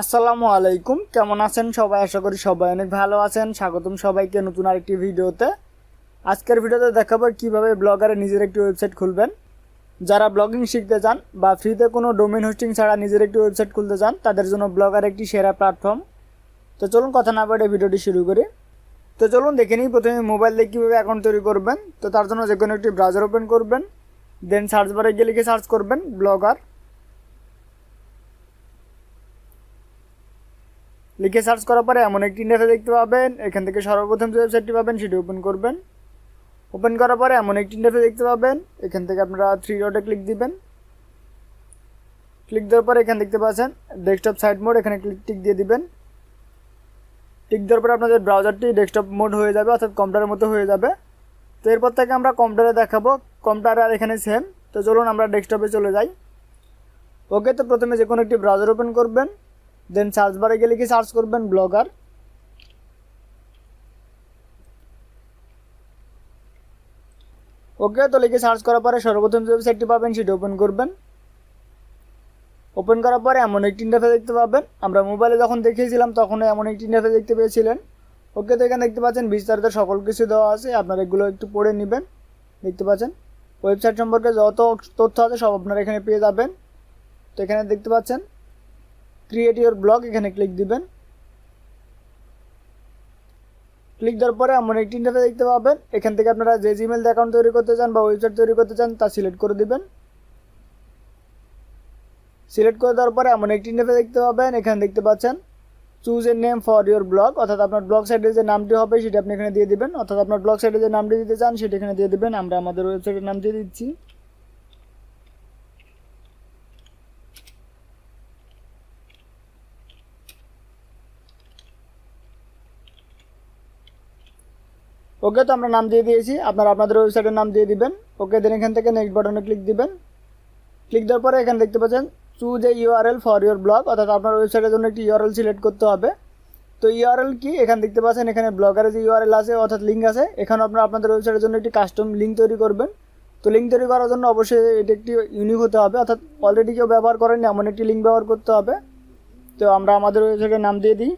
আসসালামু আলাইকুম। কেমন আছেন সবাই? আশা করি সবাই অনেক ভালো আছেন। স্বাগতম সবাইকে নতুন আরেকটি ভিডিওতে। আজকের ভিডিওতে দেখাবো কীভাবে ব্লগারে নিজের একটি ওয়েবসাইট খুলবেন। যারা ব্লগিং শিখতে চান বা ফ্রিতে কোনো ডোমেন হোস্টিং ছাড়া নিজের একটি ওয়েবসাইট খুলতে চান, তাদের জন্য ব্লগার একটি সেরা প্ল্যাটফর্ম। তো চলুন কথা না বলে ভিডিওটি শুরু করি। তো চলুন দেখে নিই প্রথমে মোবাইল দিয়ে কীভাবে অ্যাকাউন্ট তৈরি করবেন। তো তার জন্য যে কোনো একটি ব্রাউজার ওপেন করবেন। দেন সার্চ বারে গিয়ে লিখে সার্চ করবেন ব্লগার। লিখে সার্চ করার পরে এমন একটি ইন্টারফেস দেখতে পাবেন। এখান থেকে সর্বপ্রথম যে ওয়েবসাইটটি পাবেন, সেটি ওপেন করবেন। ওপেন করার পরে এমন একটি ইন্টারফেস দেখতে পাবেন। এখান থেকে আপনারা থ্রি ডটে ক্লিক দিবেন। ক্লিক দেওয়ার পরে এখানে দেখতে পাচ্ছেন ডেস্কটপ সাইড মোড এখানে ক্লিক টিক দিয়ে দিবেন। টিক দেওয়ার পরে আপনাদের ব্রাউজারটি ডেস্কটপ মোড হয়ে যাবে, অর্থাৎ কম্পিউটারের মতো হয়ে যাবে। তো এরপর থেকে আমরা কম্পিউটারে দেখাবো। কম্পিউটার আর এখানে সেম তো চলুন আমরা ডেস্কটপে চলে যাই। ওকে, তো প্রথমে যে কোনো একটি ব্রাউজার ওপেন করবেন। দেন সার্চ বারে গেলে কি সার্চ করবেন? ব্লগার ওকে তো লিখে সার্চ করার পরে সর্বপ্রথম যে ওয়েবসাইটটি পাবেন, সেটি ওপেন করবেন। ওপেন করার পরে এমন একটি ইন্টারফেস দেখতে পাবেন। আমরা মোবাইলে যখন দেখিয়েছিলাম তখন এমন একটি ইন্টারফেস দেখতে পেয়েছিলেন। ওকে তো এখানে দেখতে পাচ্ছেন, বিস্তারিত সকল কিছু দেওয়া আছে। আপনারা এগুলো একটু পড়ে নেবেন। দেখতে পাচ্ছেন ওয়েবসাইট সম্পর্কে যত তথ্য আছে, সব আপনারা এখানে পেয়ে যাবেন। তো এখানে দেখতে পাচ্ছেন ক্রিয়েট ইউর ব্লগ এখানে ক্লিক দিবেন। ক্লিক দেওয়ার পরে এমন একটি ইন্টারফেস দেখতে পাবেন। এখান থেকে আপনারা যে জিমেল অ্যাকাউন্ট তৈরি করতে চান বা ওয়েবসাইট তৈরি করতে চান, তা সিলেক্ট করে দিবেন। সিলেক্ট করে দেওয়ার পরে এমন একটি ইন্টারফেস দেখতে পাবেন। এখানে দেখতে পাচ্ছেন choose a name for your blog অর্থাৎ আপনার ব্লগ সাইটে যে নামটি হবে, সেটি আপনি এখানে দিয়ে দিবেন। অর্থাৎ আপনার ব্লগ সাইটে যে নামটি দিতে চান, সেটি এখানে দিয়ে দিবেন। আমরা আমাদের ওয়েবসাইটের নাম দিয়ে দিচ্ছি। ওকে তো আমরা নাম দিয়ে দিয়েছি। আপনারা আপনাদের ওয়েবসাইটের নাম দিয়ে দিবেন। ওকে দেন এখান থেকে নেক্সট বাটনে ক্লিক দিবেন। ক্লিক দেওয়ার পরে এখানে দেখতে পাচ্ছেন choose a URL for your blog অর্থাৎ আপনার ওয়েবসাইটের জন্য একটি ইউআরএল সিলেক্ট করতে হবে। তো ইউআরএল কি? এখানে দেখতে পাচ্ছেন, এখানে ব্লগারে যে ইউআরএল আছে, অর্থাৎ লিঙ্ক আছে এখানে আপনারা আপনাদের ওয়েবসাইটের জন্য একটি কাস্টম লিঙ্ক তৈরি করবেন। তো লিঙ্ক তৈরি করার জন্য অবশ্যই এটি একটি ইউনিক হতে হবে, অর্থাৎ অলরেডি কেউ ব্যবহার করেনি এমন একটি লিঙ্ক ব্যবহার করতে হবে। তো আমরা আমাদের ওয়েবসাইটের নাম দিয়ে দিই।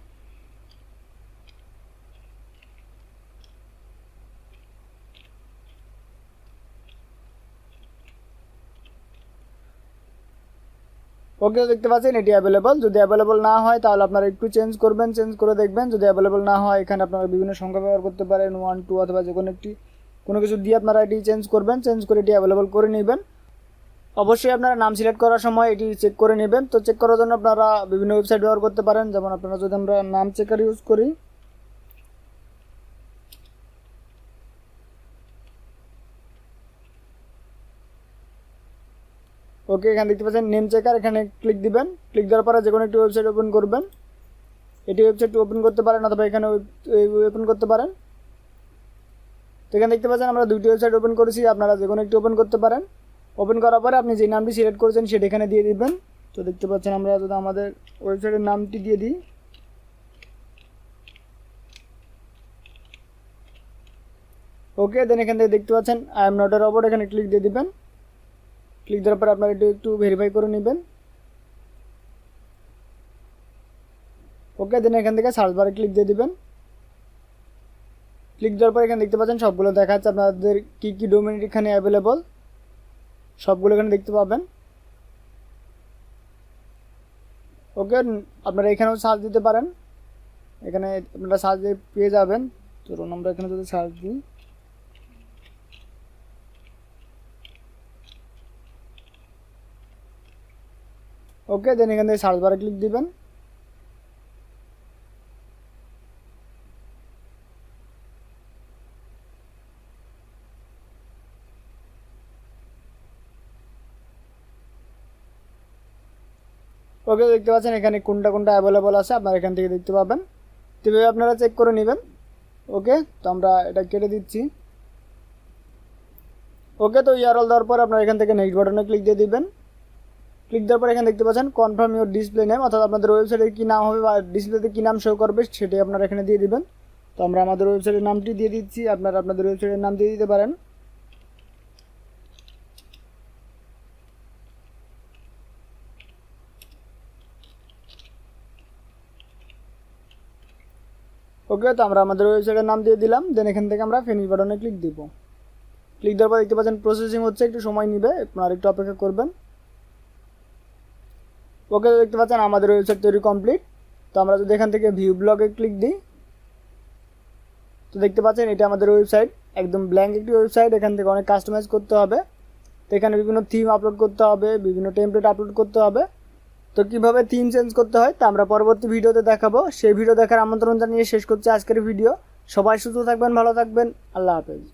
ওকে দেখতে পাচ্ছেন, এটি অ্যাভেলেবল যদি অ্যাভেলেবল না হয়, তাহলে আপনারা একটু চেঞ্জ করবেন চেঞ্জ করে দেখবেন। যদি অ্যাভেলেবল না হয়, এখানে আপনারা বিভিন্ন সংখ্যা ব্যবহার করতে পারেন। ওয়ান টু অথবা যে কোনো একটি, কোনো কিছু দিয়ে আপনারা এটি চেঞ্জ করবেন চেঞ্জ করে এটি অ্যাভেলেবল করে নেবেন। অবশ্যই আপনারা নাম সিলেক্ট করার সময় এটি চেক করে নেবেন। তো চেক করার জন্য আপনারা বিভিন্ন ওয়েবসাইট ব্যবহার করতে পারেন। যেমন আপনারা যদি আমরা নাম চেকার ইউজ করি ওকে এখানে দেখতে পাচ্ছেন নেম চেকার এখানে ক্লিক দিবেন। ক্লিক দেওয়ার পরে যে কোনো একটি ওয়েবসাইট ওপেন করবেন। এটি ওয়েবসাইটটি ওপেন করতে পারেন অথবা এখানে ওপেন করতে পারেন। তো এখানে দেখতে পাচ্ছেন আমরা দুটি ওয়েবসাইট ওপেন করেছি, আপনারা যে কোনো একটি ওপেন করতে পারেন। ওপেন করার পরে আপনি যে নামটি সিলেক্ট করেছেন, সেটা এখানে দিয়ে দিবেন। তো দেখতে পাচ্ছেন আমরা যদি আমাদের ওয়েবসাইটের নামটি দিয়ে দিই। ওকে দেন এখান থেকে দেখতে পাচ্ছেন I am not a robot এখানে ক্লিক দিয়ে দিবেন। ক্লিক দেওয়ার পর আপনারা একটু একটু ভেরিফাই করে নেবেন। ওকে দেন এখান থেকে সার্চ বারে ক্লিক দিয়ে দিবেন। ক্লিক দেওয়ার পর এখানে দেখতে পাচ্ছেন সবগুলো দেখা যাচ্ছে আপনাদের কী কী ডোমেন এখানে অ্যাভেলেবল সবগুলো এখানে দেখতে পাবেন। ওকে আপনারা এখানেও সার্চ দিতে পারেন। এখানে আপনারা সার্চ দিয়ে পেয়ে যাবেন। ধরুন আমরা এখানে যদি সার্চ দিই। ওকে দেন এখান থেকে সার্চ বারে ক্লিক দিবেন। ওকে দেখতে পাচ্ছেন, এখানে কোনটা কোনটা অ্যাভেলেবল আছে, আপনারা এখান থেকে দেখতে পাবেন। কীভাবে আপনারা চেক করে নেবেন। ওকে তো আমরা এটা কেটে দিচ্ছি। ওকে তো ইয়ারল দেওয়ার পর আপনারা এখান থেকে নেক্সট বাটনে ক্লিক দিয়ে দিবেন। ক্লিক দেওয়ার পর এখানে দেখতে পাচ্ছেন কনফার্ম ইউর ডিসপ্লে নেম অর্থাৎ আপনাদের ওয়েবসাইটে কী নাম হবে বা ডিসপ্লেতে কী নাম শো করবে সেটি আপনারা এখানে দিয়ে দিবেন। তো আমরা আমাদের ওয়েবসাইটের নামটি দিয়ে দিচ্ছি, আপনারা আপনাদের ওয়েবসাইটের নাম দিয়ে দিতে পারেন। ওকে তো আমরা আমাদের ওয়েবসাইটের নাম দিয়ে দিলাম দেন এখান থেকে আমরা ফিনিশ বাটনে ক্লিক দিব। ক্লিক দেওয়ার পর দেখতে পাচ্ছেন প্রসেসিং হচ্ছে, একটু সময় নেবে আপনারা একটু অপেক্ষা করবেন। ওকে দেখতে পাচ্ছেন, আমাদের ওয়েবসাইট তৈরি কমপ্লিট তো আমরা যদি এখান থেকে ভিউ ব্লগে ক্লিক দিই, তো দেখতে পাচ্ছেন, এটা আমাদের ওয়েবসাইট একদম ব্ল্যাঙ্ক একটি ওয়েবসাইট এখান থেকে অনেক কাস্টমাইজ করতে হবে। তো এখানে বিভিন্ন থিম আপলোড করতে হবে, বিভিন্ন টেমপ্লেট আপলোড করতে হবে। তো কীভাবে থিম চেঞ্জ করতে হয়, তা আমরা পরবর্তী ভিডিওতে দেখাবো। সেই ভিডিও দেখার আমন্ত্রণ জানিয়ে শেষ করছি আজকের ভিডিও সবাই সুস্থ থাকবেন, ভালো থাকবেন। আল্লাহ হাফেজ।